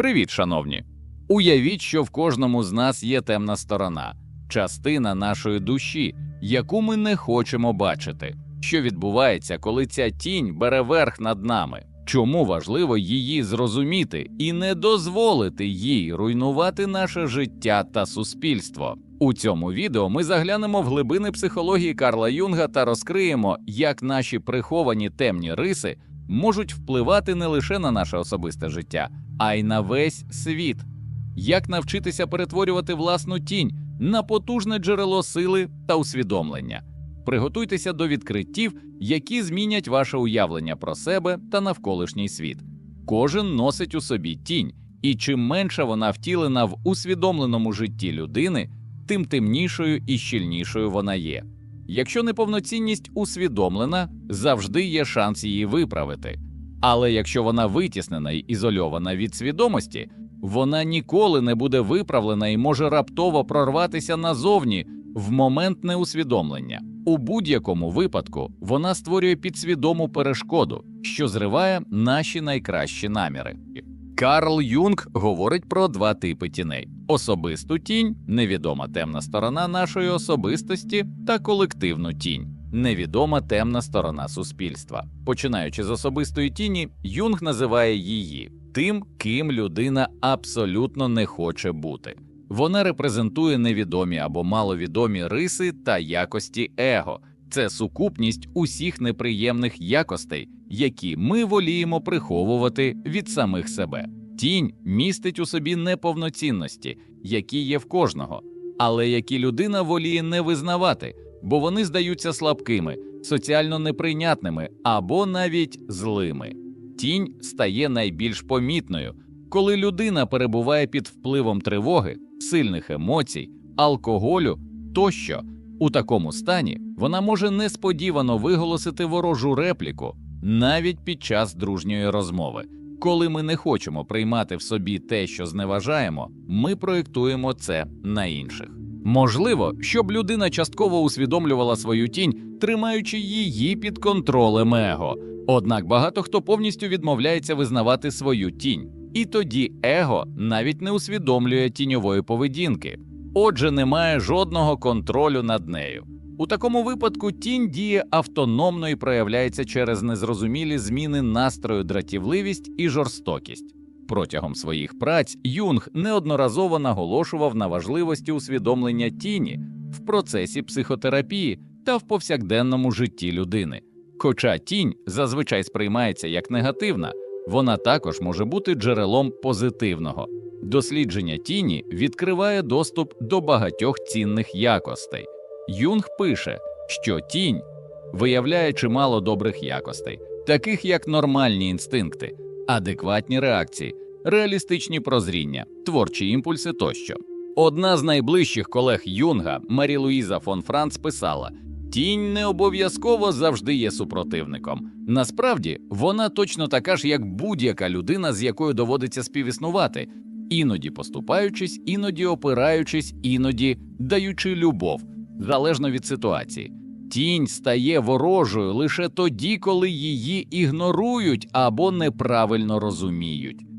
Привіт, шановні! Уявіть, що в кожному з нас є темна сторона, частина нашої душі, яку ми не хочемо бачити. Що відбувається, коли ця тінь бере верх над нами? Чому важливо її зрозуміти і не дозволити їй руйнувати наше життя та суспільство? У цьому відео ми заглянемо в глибини психології Карла Юнга та розкриємо, як наші приховані темні риси можуть впливати не лише на наше особисте життя, а й на весь світ. Як навчитися перетворювати власну тінь на потужне джерело сили та усвідомлення? Приготуйтеся до відкриттів, які змінять ваше уявлення про себе та навколишній світ. Кожен носить у собі тінь, і чим менше вона втілена в усвідомленому житті людини, тим темнішою і щільнішою вона є. Якщо неповноцінність усвідомлена, завжди є шанс її виправити. Але якщо вона витіснена й ізольована від свідомості, вона ніколи не буде виправлена і може раптово прорватися назовні в момент неусвідомлення. У будь-якому випадку вона створює підсвідому перешкоду, що зриває наші найкращі наміри. Карл Юнг говорить про два типи тіней: особисту тінь, невідома темна сторона нашої особистості, та колективну тінь, невідома темна сторона суспільства. Починаючи з особистої тіні, Юнг називає її тим, ким людина абсолютно не хоче бути. Вона репрезентує невідомі або маловідомі риси та якості его. Це сукупність усіх неприємних якостей, які ми воліємо приховувати від самих себе. Тінь містить у собі неповноцінності, які є в кожного, але які людина воліє не визнавати, бо вони здаються слабкими, соціально неприйнятними або навіть злими. Тінь стає найбільш помітною, коли людина перебуває під впливом тривоги, сильних емоцій, алкоголю тощо. У такому стані вона може несподівано виголосити ворожу репліку навіть під час дружньої розмови. Коли ми не хочемо приймати в собі те, що зневажаємо, ми проєктуємо це на інших. Можливо, щоб людина частково усвідомлювала свою тінь, тримаючи її під контролем его. Однак багато хто повністю відмовляється визнавати свою тінь, і тоді его навіть не усвідомлює тіньової поведінки, отже, немає жодного контролю над нею. У такому випадку тінь діє автономно і проявляється через незрозумілі зміни настрою, дратівливість і жорстокість. Протягом своїх праць Юнг неодноразово наголошував на важливості усвідомлення тіні в процесі психотерапії та в повсякденному житті людини. Хоча тінь зазвичай сприймається як негативна, вона також може бути джерелом позитивного. Дослідження тіні відкриває доступ до багатьох цінних якостей. Юнг пише, що тінь виявляє чимало добрих якостей, таких як нормальні інстинкти, адекватні реакції, реалістичні прозріння, творчі імпульси тощо. Одна з найближчих колег Юнга, Марі Луїза фон Франц, писала: Тінь не обов'язково завжди є супротивником. Насправді, вона точно така ж, як будь-яка людина, з якою доводиться співіснувати, іноді поступаючись, іноді опираючись, іноді даючи любов, залежно від ситуації. Тінь стає ворожою лише тоді, коли її ігнорують або неправильно розуміють.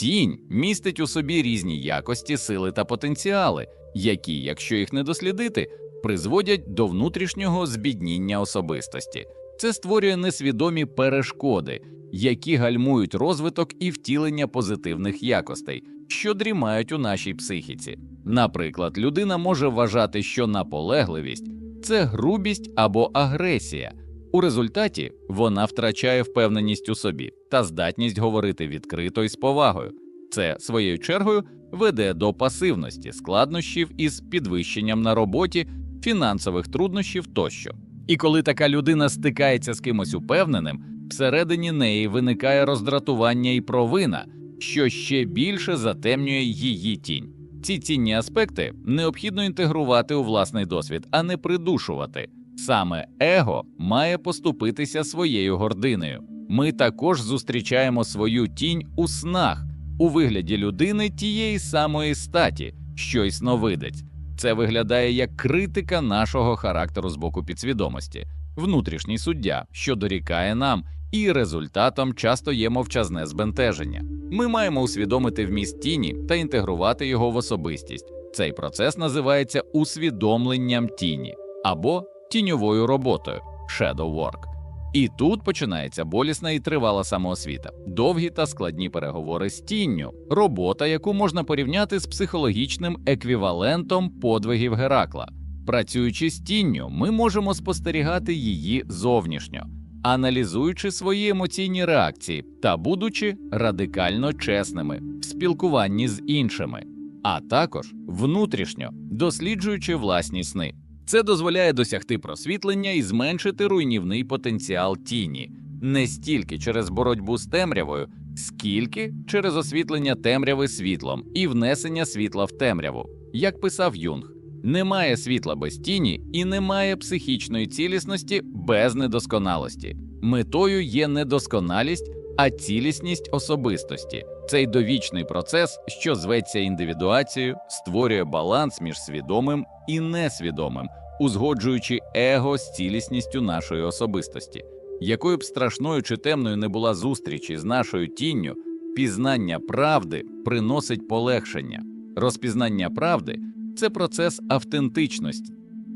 Тінь містить у собі різні якості, сили та потенціали, які, якщо їх не дослідити, призводять до внутрішнього збідніння особистості. Це створює несвідомі перешкоди, які гальмують розвиток і втілення позитивних якостей, що дрімають у нашій психіці. Наприклад, людина може вважати, що наполегливість це грубість або агресія. У результаті вона втрачає впевненість у собі та здатність говорити відкрито і з повагою. Це своєю чергою веде до пасивності, складнощів із підвищенням на роботі, фінансових труднощів тощо. І коли така людина стикається з кимось упевненим, всередині неї виникає роздратування і провина, що ще більше затемнює її тінь. Ці цінні аспекти необхідно інтегрувати у власний досвід, а не придушувати. Саме его має поступитися своєю гординою. Ми також зустрічаємо свою тінь у снах у вигляді людини тієї самої статі, що й сновидець. Це виглядає як критика нашого характеру з боку підсвідомості, внутрішній суддя, що дорікає нам, і результатом часто є мовчазне збентеження. Ми маємо усвідомити вміст тіні та інтегрувати його в особистість. Цей процес називається усвідомленням тіні або тіньовою роботою shadow work. І тут починається болісна і тривала самоосвіта, довгі та складні переговори з тінню, робота, яку можна порівняти з психологічним еквівалентом подвигів Геракла. Працюючи з тінню, ми можемо спостерігати її зовнішньо, аналізуючи свої емоційні реакції та будучи радикально чесними в спілкуванні з іншими, а також внутрішньо досліджуючи власні сни. Це дозволяє досягти просвітлення і зменшити руйнівний потенціал тіні не стільки через боротьбу з темрявою, скільки через освітлення темряви світлом і внесення світла в темряву. Як писав Юнг, немає світла без тіні і немає психічної цілісності без недосконалості. Метою є не досконалість, а цілісність особистості. Цей довічний процес, що зветься індивідуацією, створює баланс між свідомим і несвідомим, узгоджуючи его з цілісністю нашої особистості. Якою б страшною чи темною не була зустріч із нашою тінню, пізнання правди приносить полегшення. Розпізнання правди це процес автентичності,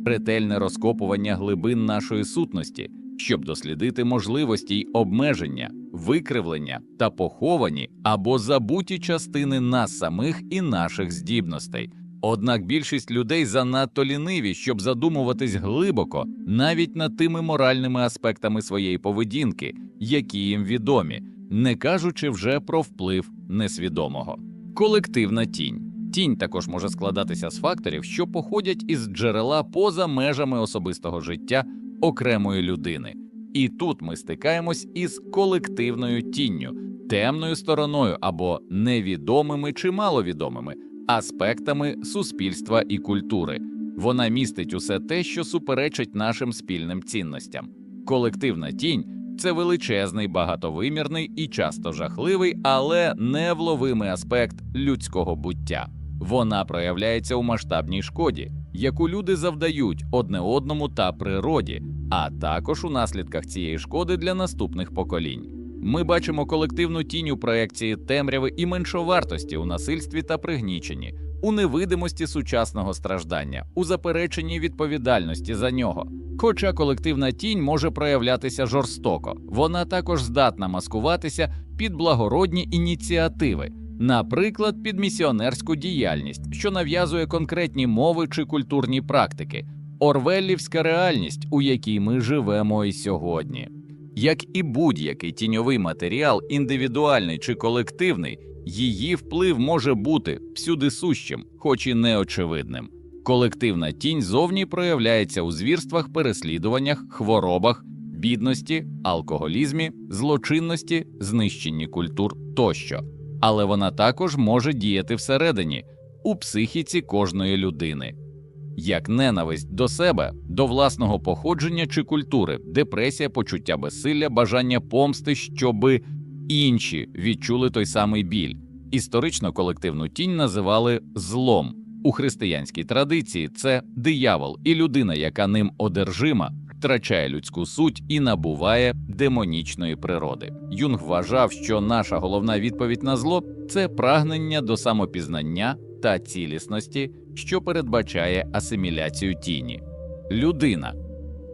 ретельне розкопування глибин нашої сутності, щоб дослідити можливості й обмеження, викривлення та поховані або забуті частини нас самих і наших здібностей. Однак більшість людей занадто ліниві, щоб задумуватись глибоко навіть над тими моральними аспектами своєї поведінки, які їм відомі, не кажучи вже про вплив несвідомого. Колективна тінь. Тінь також може складатися з факторів, що походять із джерела поза межами особистого життя окремої людини. І тут ми стикаємось із колективною тінню, темною стороною або невідомими чи маловідомими аспектами суспільства і культури. Вона містить усе те, що суперечить нашим спільним цінностям. Колективна тінь це величезний, багатовимірний і часто жахливий, але невловимий аспект людського буття. Вона проявляється у масштабній шкоді, яку люди завдають одне одному та природі, а також у наслідках цієї шкоди для наступних поколінь. Ми бачимо колективну тінь у проекції темряви і меншовартості у насильстві та пригніченні, у невидимості сучасного страждання, у запереченні відповідальності за нього. Хоча колективна тінь може проявлятися жорстоко, вона також здатна маскуватися під благородні ініціативи, наприклад, під місіонерську діяльність, що нав'язує конкретні мови чи культурні практики, орвеллівська реальність, у якій ми живемо і сьогодні. Як і будь-який тіньовий матеріал, індивідуальний чи колективний, її вплив може бути всюдисущим, хоч і неочевидним. Колективна тінь зовні проявляється у звірствах, переслідуваннях, хворобах, бідності, алкоголізмі, злочинності, знищенні культур тощо. Але вона також може діяти всередині, у психіці кожної людини як ненависть до себе, до власного походження чи культури, депресія, почуття безсилля, бажання помсти, щоби інші відчули той самий біль. Історично колективну тінь називали злом. У християнській традиції це диявол і людина, яка ним одержима, втрачає людську суть і набуває демонічної природи. Юнг вважав, що наша головна відповідь на зло це прагнення до самопізнання та цілісності, що передбачає асиміляцію тіні. Людина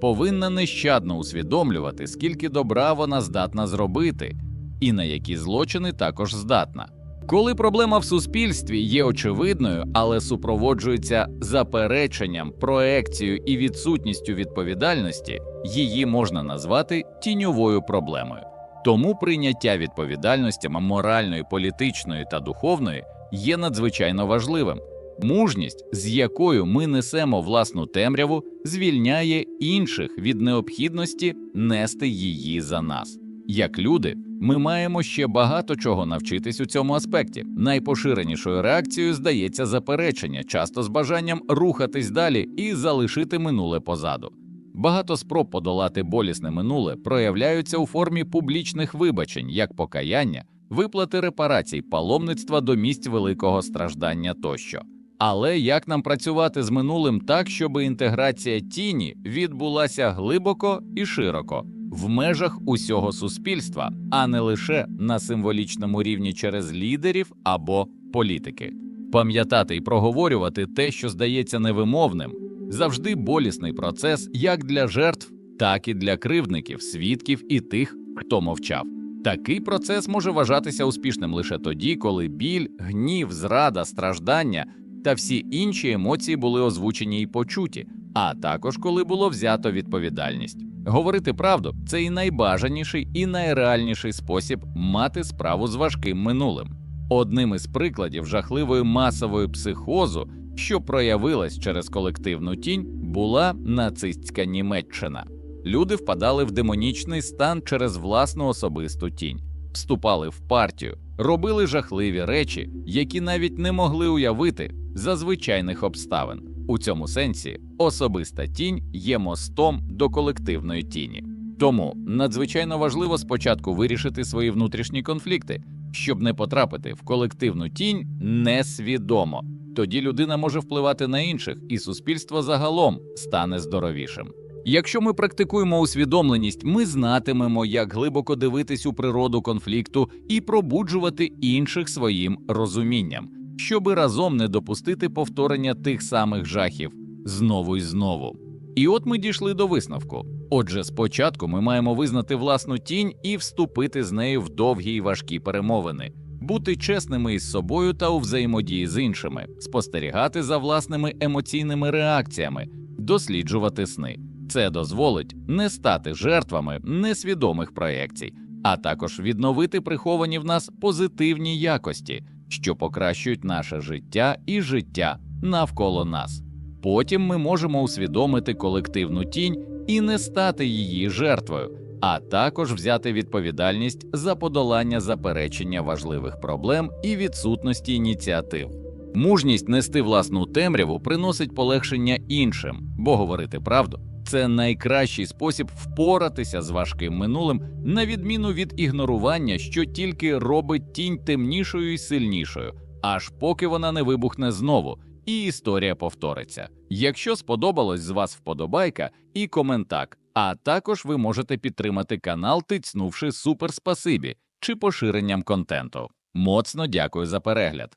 повинна нещадно усвідомлювати, скільки добра вона здатна зробити, і на які злочини також здатна. Коли проблема в суспільстві є очевидною, але супроводжується запереченням, проекцією і відсутністю відповідальності, її можна назвати тіньовою проблемою. Тому прийняття відповідальності моральної, політичної та духовної є надзвичайно важливим. Мужність, з якою ми несемо власну темряву, звільняє інших від необхідності нести її за нас. Як люди, ми маємо ще багато чого навчитись у цьому аспекті. Найпоширенішою реакцією здається заперечення, часто з бажанням рухатись далі і залишити минуле позаду. Багато спроб подолати болісне минуле проявляються у формі публічних вибачень, як покаяння, виплати репарацій, паломництва до місць великого страждання тощо. Але як нам працювати з минулим так, щоб інтеграція тіні відбулася глибоко і широко? в межах усього суспільства, а не лише на символічному рівні через лідерів або політики. Пам'ятати і проговорювати те, що здається невимовним, завжди болісний процес як для жертв, так і для кривдників, свідків і тих, хто мовчав. Такий процес може вважатися успішним лише тоді, коли біль, гнів, зрада, страждання та всі інші емоції були озвучені і почуті, а також коли було взято відповідальність. Говорити правду це і найбажаніший, і найреальніший спосіб мати справу з важким минулим. Одним із прикладів жахливої масової психозу, що проявилась через колективну тінь, була нацистська Німеччина. Люди впадали в демонічний стан через власну особисту тінь, вступали в партію, робили жахливі речі, які навіть не могли уявити за звичайних обставин. У цьому сенсі особиста тінь є мостом до колективної тіні. Тому надзвичайно важливо спочатку вирішити свої внутрішні конфлікти, щоб не потрапити в колективну тінь несвідомо. Тоді людина може впливати на інших, і суспільство загалом стане здоровішим. Якщо ми практикуємо усвідомленість, ми знатимемо, як глибоко дивитись у природу конфлікту і пробуджувати інших своїм розумінням, щоби разом не допустити повторення тих самих жахів знову і знову. І от ми дійшли до висновку. Отже, спочатку ми маємо визнати власну тінь і вступити з нею в довгі й важкі перемовини, бути чесними із собою та у взаємодії з іншими, спостерігати за власними емоційними реакціями, досліджувати сни. Це дозволить не стати жертвами несвідомих проєкцій, а також відновити приховані в нас позитивні якості, що покращують наше життя і життя навколо нас. Потім ми можемо усвідомити колективну тінь і не стати її жертвою, а також взяти відповідальність за подолання заперечення важливих проблем і відсутності ініціатив. Мужність нести власну темряву приносить полегшення іншим, бо говорити правду це найкращий спосіб впоратися з важким минулим, на відміну від ігнорування, що тільки робить тінь темнішою і сильнішою, аж поки вона не вибухне знову, і історія повториться. Якщо сподобалось з вас вподобайка і коментак, а також ви можете підтримати канал, тицнувши супер спасибі чи поширенням контенту. Моцно дякую за перегляд.